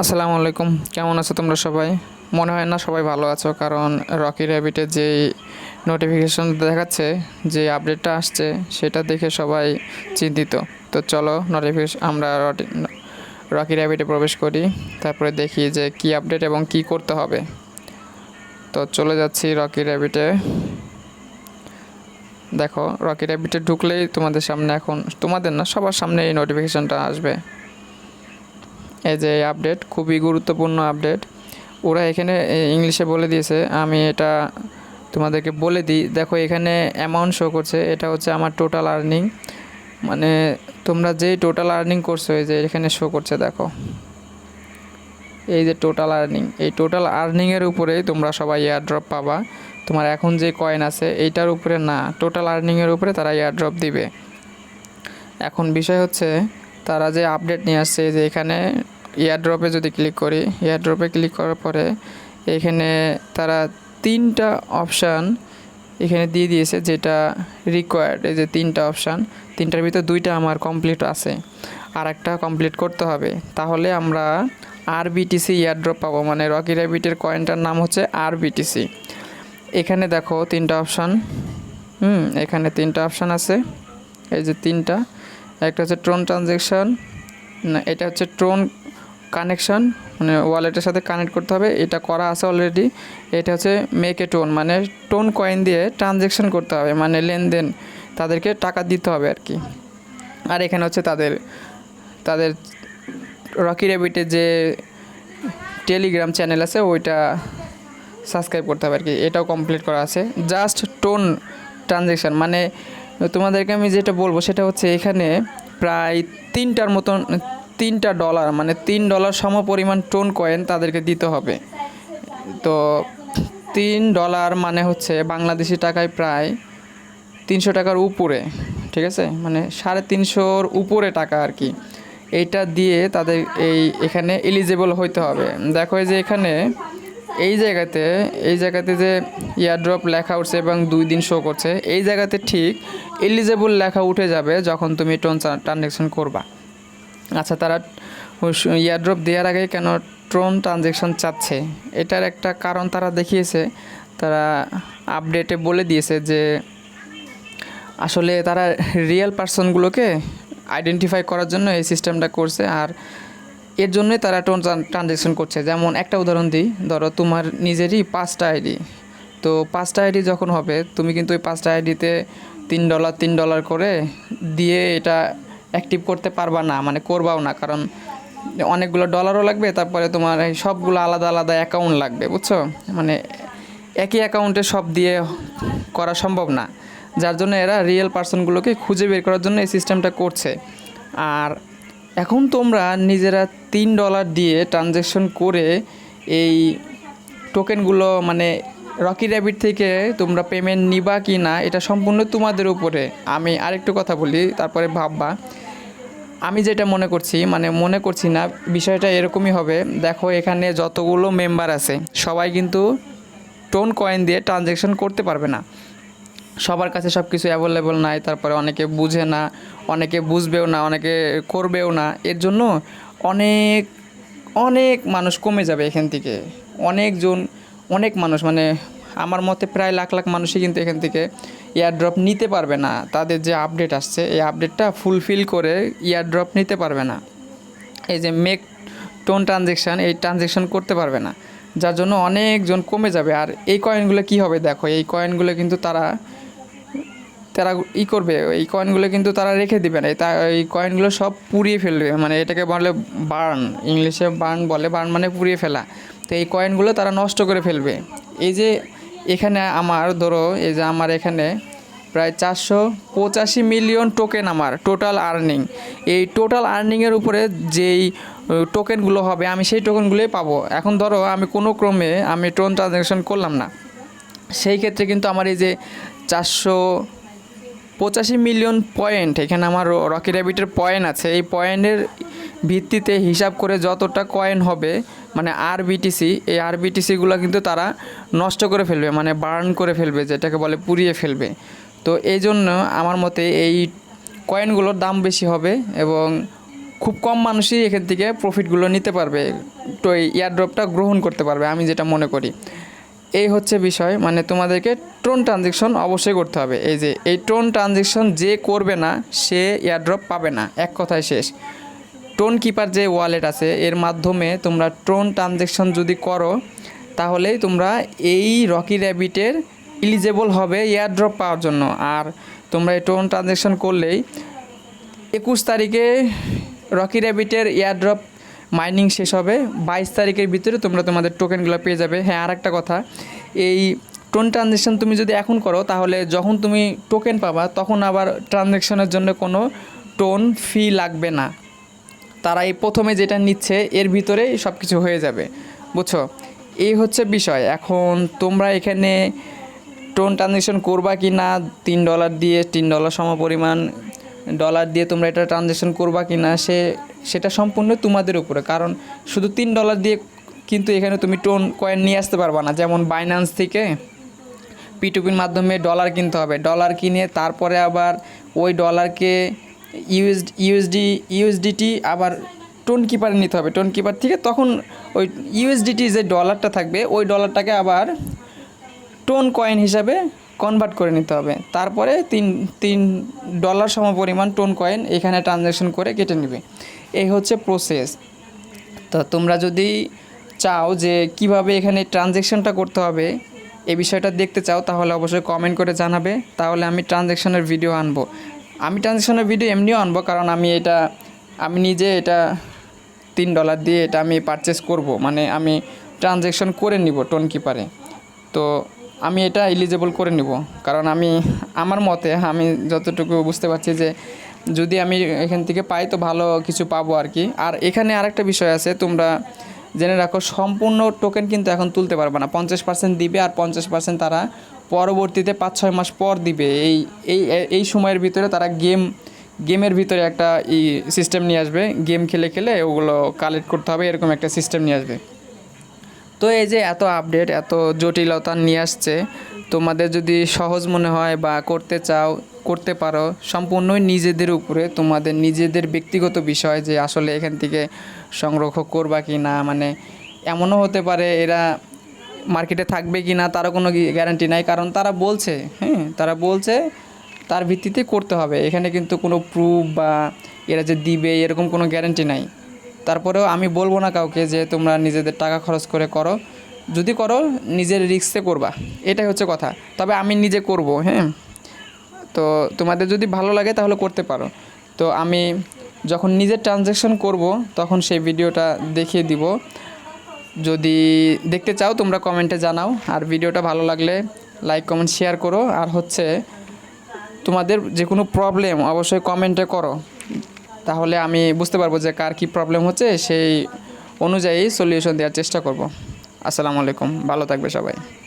আসসালামু আলাইকুম। কেমন আছো তোমরা সবাই? মনে হয় না সবাই ভালো আছো, কারণ রকি র্যাবিটের যে নোটিফিকেশন দেখাচ্ছে যে আপডেটটা আসছে, সেটা দেখে সবাই চিন্তিত। তো চলো নোটিফিকেশন আমরা রকি র্যাবিটে প্রবেশ করি, তারপরে দেখি যে কি আপডেট এবং কি করতে হবে। তো চলে যাচ্ছি রকি র্যাবিটে। দেখো, রকি র্যাবিটে ঢুকলেই তোমাদের সামনে এখন, তোমাদের না, সবার সামনে এই নোটিফিকেশনটা আসবে। এই যে আপডেট খুবই গুরুত্বপূর্ণ আপডেট ওরা এখানে ইংলিশে বলে দিয়েছে, আমি এটা তোমাদেরকে বলে দিই। দেখো, এখানে অ্যামাউন্ট শো করছে, এটা হচ্ছে আমার টোটাল আর্নিং মানে তোমরা যেই টোটাল আর্নিং করছ, এই যে এখানে শো করছে, দেখো। এই যে টোটাল আর্নিং এই টোটাল আর্নিংয়ের উপরেই তোমরা সবাই এয়ারড্রপ পাবা। তোমার এখন যে কয়েন আছে, এইটার উপরে না টোটাল আর্নিংয়ের উপরে তারা এয়ারড্রপ দিবে। এখন বিষয় হচ্ছে, তারা যে আপডেট নিয়ে আসছে যে এখানে এয়ারড্রপে যদি ক্লিক করি এয়ারড্রপে ক্লিক করার পরে এখানে তারা তিনটা অপশান এখানে দিয়ে দিয়েছে যেটা রিকোয়ার্ড এই যে তিনটা অপশান তিনটার ভিতর দুইটা আমার কমপ্লিট আছে। আর একটা কমপ্লিট করতে হবে। তাহলে আমরা আর বিটিসি এয়ারড্রপ পাবো। মানে রকি র্যাবিটের কয়েনটার নাম হচ্ছে আর বিটিসি এখানে দেখো তিনটা অপশান হুম, এখানে তিনটা অপশান আছে। এই যে তিনটা। একটা হচ্ছে ট্রোন ট্রানজেকশন না, এটা হচ্ছে ট্রোন কানেকশন মানে ওয়ালেটের সাথে কানেক্ট করতে হবে। এটা করা আছে অলরেডি এটা হচ্ছে মেক টোন মানে টোন কয়েন দিয়ে ট্রানজেকশন করতে হবে মানে লেনদেন তাদেরকে টাকা দিতে হবে আর কি। আর এখানে হচ্ছে তাদের তাদের রকি র্যাবিটের যে টেলিগ্রাম চ্যানেল আছে, ওইটা সাবস্ক্রাইব করতে হবে আর কি। এটাও কমপ্লিট করা আছে। জাস্ট টোন ট্রানজেকশন মানে তোমাদেরকে আমি যেটা বলব সেটা হচ্ছে এখানে প্রায় তিনটার মতন তিনটা ডলার মানে তিন ডলার সম পরিমাণ টোন কয়েন তাদেরকে দিতে হবে। তো তিন ডলার মানে হচ্ছে বাংলাদেশি টাকায় প্রায় তিনশো টাকার উপরে, ঠিক আছে? মানে সাড়ে তিনশোর উপরে টাকা আর কি। এইটা দিয়ে তাদের এই এখানে এলিজেবল হইতে হবে। দেখো যে এখানে এই জায়গাতে এই জায়গাতে যে ইয়ারড্রপ লেখা উঠছে এবং দুই দিন শো করছে, এই জায়গাতে ঠিক এলিজেবল লেখা উঠে যাবে যখন তুমি টোন ট্রানজ্যাকশন করবা। আচ্ছা তারা ইয়ারড্রপ দেওয়ার আগে কেন ট্রোন ট্রানজ্যাকশন চাচ্ছে? এটার একটা কারণ তারা দেখিয়েছে। তারা আপডেটে বলে দিয়েছে যে, আসলে তারা রিয়েল পার্সনগুলোকে আইডেন্টিফাই করার জন্য এই সিস্টেমটা করছে আর এর জন্যই তারা টোন ট্রানজ্যাকশন করছে। যেমন একটা উদাহরণ দিই, ধরো তোমার নিজেরই পাঁচটা আইডি। তো পাঁচটা আইডি যখন হবে, তুমি কিন্তু ওই পাঁচটা আইডিতে তিন ডলার তিন ডলার করে দিয়ে এটা অ্যাক্টিভ করতে পারবা না মানে করবাও না, কারণ অনেকগুলো ডলারও লাগবে, তারপরে তোমার এই সবগুলো আলাদা আলাদা অ্যাকাউন্ট লাগবে, বুঝছ? মানে একই অ্যাকাউন্টে সব দিয়ে করা সম্ভব না। যার জন্য এরা রিয়েল পার্সনগুলোকে খুঁজে বের করার জন্য এই সিস্টেমটা করছে। আর এখন তোমরা নিজেরা তিন ডলার দিয়ে ট্রানজ্যাকশন করে এই টোকেনগুলো মানে রকি র্যাবিট থেকে তোমরা পেমেন্ট নিবা কি না, এটা সম্পূর্ণ তোমাদের উপরে। আমি আরেকটু কথা বলি, তারপরে ভাববা। আমি যেটা মনে করছি মানে মনে করছি না, বিষয়টা এরকমই হবে। দেখো, এখানে যতগুলো মেম্বার আছে, সবাই কিন্তু টোন কয়েন দিয়ে ট্রানজ্যাকশন করতে পারবে না। সবার কাছে সব কিছু অ্যাভেলেবল নাই, তারপরে অনেকে বুঝে না, অনেকে বুঝবেও না, অনেকে করবেও না। এর জন্য অনেক অনেক মানুষ কমে যাবে এখান থেকে। অনেকজন অনেক মানুষ মানে আমার মতে প্রায় লাখ লাখ মানুষই কিন্তু এখান থেকে এয়ারড্রপ নিতে পারবে না। তাদের যে আপডেট আসছে, এই আপডেটটা ফুলফিল করে এয়ারড্রপ নিতে পারবে না। এই যে মেক টোন ট্রানজেকশান এই ট্রানজেকশন করতে পারবে না। যার জন্য অনেকজন কমে যাবে। আর এই কয়েনগুলো কি হবে দেখো, এই কয়েনগুলো কিন্তু তারা তারা ই করবে, এই কয়েনগুলো কিন্তু তারা রেখে দিবে না। তা এই কয়েনগুলো সব পুড়িয়ে ফেলবে মানে এটাকে বলে বার্ন ইংলিশে বার্ন বলে বার্ন মানে পুড়িয়ে ফেলা। তো এই কয়েনগুলো তারা নষ্ট করে ফেলবে। এই যে এখানে আমার, ধরো, এই যে আমার এখানে প্রায় চারশো পঁচাশি মিলিয়ন টোকেন আমার টোটাল আর্নিং এই টোটাল আর্নিংয়ের উপরে যেই টোকেনগুলো হবে, আমি সেই টোকেনগুলোই পাবো। এখন ধরো, আমি কোনো ক্রমে আমি টোন ট্রানজ্যাকশন করলাম না। সেই ক্ষেত্রে কিন্তু আমার এই যে চারশো পঁচাশি মিলিয়ন পয়েন্ট এখানে আমার রকি র্যাবিটের পয়েন্ট আছে। এই পয়েন্টের ভিত্তিতে হিসাব করে যতটা কয়েন হবে মানে আর বিটিসি এই আর বিটিসিগুলো কিন্তু তারা নষ্ট করে ফেলবে মানে বার্ন করে ফেলবে, যেটাকে বলে পুড়িয়ে ফেলবে। তো এই জন্য আমার মতে এই কয়েনগুলোর দাম বেশি হবে এবং খুব কম মানুষই এখান থেকে প্রফিটগুলো নিতে পারবে, তো এই এয়ারড্রপটা গ্রহণ করতে পারবে, আমি যেটা মনে করি। এই হচ্ছে বিষয় মানে তোমাদেরকে ট্রোন ট্রানজেকশন অবশ্যই করতে হবে। এই যে, এই ট্রোন ট্রানজেকশন যে করবে না, সে এয়ারড্রপ পাবে না, এক কথায় শেষ। টোন কিপার যে ওয়ালেট আছে, এর মাধ্যমে তোমরা টোন ট্রানজেকশন যদি করো, তাহলেই তোমরা এই রকি র্যাবিটের ইলিজেবল হবে এয়ারড্রপ পাওয়ার জন্য। আর তোমরা এই টোন ট্রানজেকশন করলেই একুশ তারিখে রকি র্যাবিটের এয়ারড্রপ মাইনিং শেষ হবে। বাইশ তারিখের ভিতরে তোমরা তোমাদের টোকেনগুলো পেয়ে যাবে। হ্যাঁ আর একটা কথা, এই টোন ট্রানজেকশন তুমি যদি এখন করো, তাহলে যখন তুমি টোকেন পাবা, তখন আবার ট্রানজেকশনের জন্য কোনো টোন ফি লাগবে না। তারা এই প্রথমে যেটা নিচ্ছে, এর ভিতরেই সব কিছু হয়ে যাবে। বুঝছ? এই হচ্ছে বিষয়। এখন তোমরা এখানে টোন ট্রানজেকশন করবা কি না তিন ডলার দিয়ে, তিন ডলার সম পরিমাণ ডলার দিয়ে তোমরা এটা ট্রানজেকশন করবা কি না সে, সেটা সম্পূর্ণ তোমাদের উপরে। কারণ শুধু তিন ডলার দিয়ে কিন্তু এখানে তুমি টোন কয়েন নিয়ে আসতে পারবা না। যেমন বাইন্যান্স থেকে পিটুপির মাধ্যমে ডলার কিনতে হবে। ডলার কিনে তারপরে আবার ওই ডলারকে ইউএস ইউএসডি, ইউএসডিটি আবার টোন কিপারে নিতে হবে। টোন কিপার থেকে তখন ওই ইউএসডিটি যে ডলারটা থাকবে, ওই ডলারটাকে আবার টোন কয়েন হিসাবে কনভার্ট করে নিতে হবে। তারপরে তিন তিন ডলার সম পরিমাণ টোন কয়েন এখানে ট্রানজ্যাকশন করে কেটে নেবে। এই হচ্ছে প্রসেস। তো তোমরা যদি চাও যে কীভাবে এখানে ট্রানজ্যাকশনটা করতে হবে এই বিষয়টা দেখতে চাও, তাহলে অবশ্যই কমেন্ট করে জানাবে। তাহলে আমি ট্রানজ্যাকশনের ভিডিও আনব। আমি ট্রানজ্যাকশনের ভিডিও এমনিও আনব কারণ আমি এটা, আমি নিজে এটা তিন ডলার দিয়ে এটা আমি পারচেস করব। মানে আমি ট্রানজ্যাকশন করে নিব টোন কিপারে তো আমি এটা এলিজেবল করে নিব। কারণ আমি, আমার মতে আমি যতটুকু বুঝতে পারছি যে যদি আমি এখান থেকে পাই তো ভালো কিছু পাবো আর কি। আর এখানে আরেকটা বিষয় আছে, তোমরা জেনে রাখো, সম্পূর্ণ টোকেন কিন্তু এখন তুলতে পারবে না। পঞ্চাশ পার্সেন্ট দিবে আর পঞ্চাশ পার্সেন্ট তারা পরবর্তীতে পাঁচ, ছয় মাস পর দিবে। এই এই এই সময়ের ভিতরে তারা গেম, গেমের ভিতরে একটা ই সিস্টেম নিয়ে আসবে। গেম খেলে খেলে ওগুলো কালেক্ট করতে হবে, এরকম একটা সিস্টেম নিয়ে আসবে। তো এই যে এত আপডেট এত জটিলতা নিয়ে আসছে, তোমাদের যদি সহজ মনে হয় বা করতে চাও, করতে পারো, সম্পূর্ণই নিজেদের উপরে, তোমাদের নিজেদের ব্যক্তিগত বিষয় যে আসলে এখান থেকে সংরক্ষ করবা কি না মানে এমনও হতে পারে এরা মার্কেটে থাকবে কি না, তারও কোনো গ্যারান্টি নাই। কারণ তারা বলছে হ্যাঁ তারা বলছে তার ভিত্তিতে করতে হবে। এখানে কিন্তু কোনো প্রুফ বা এরা যে দিবে, এরকম কোনো গ্যারান্টি নাই। তারপরেও আমি বলব না কাউকে যে তোমরা নিজেদের টাকা খরচ করে করো। যদি করো, নিজের রিক্সে করবা। এটাই হচ্ছে কথা। তবে আমি নিজে করব হ্যাঁ। তো তোমাদের যদি ভালো লাগে তাহলে করতে পারো। তো আমি যখন নিজের ট্রানজ্যাকশন করব, তখন সেই ভিডিওটা দেখিয়ে দিব। যদি দেখতে চাও, তোমরা কমেন্টে জানাও। আর ভিডিওটা ভালো লাগলে লাইক, কমেন্ট, শেয়ার করো। আর হচ্ছে, তোমাদের যে কোনো প্রবলেম অবশ্যই কমেন্টে করো। তাহলে আমি বুঝতে পারব যে কার কী প্রবলেম হচ্ছে, সেই অনুযায়ী সলিউশন দেওয়ার চেষ্টা করব। আসসালামু আলাইকুম। ভালো থাকবে সবাই।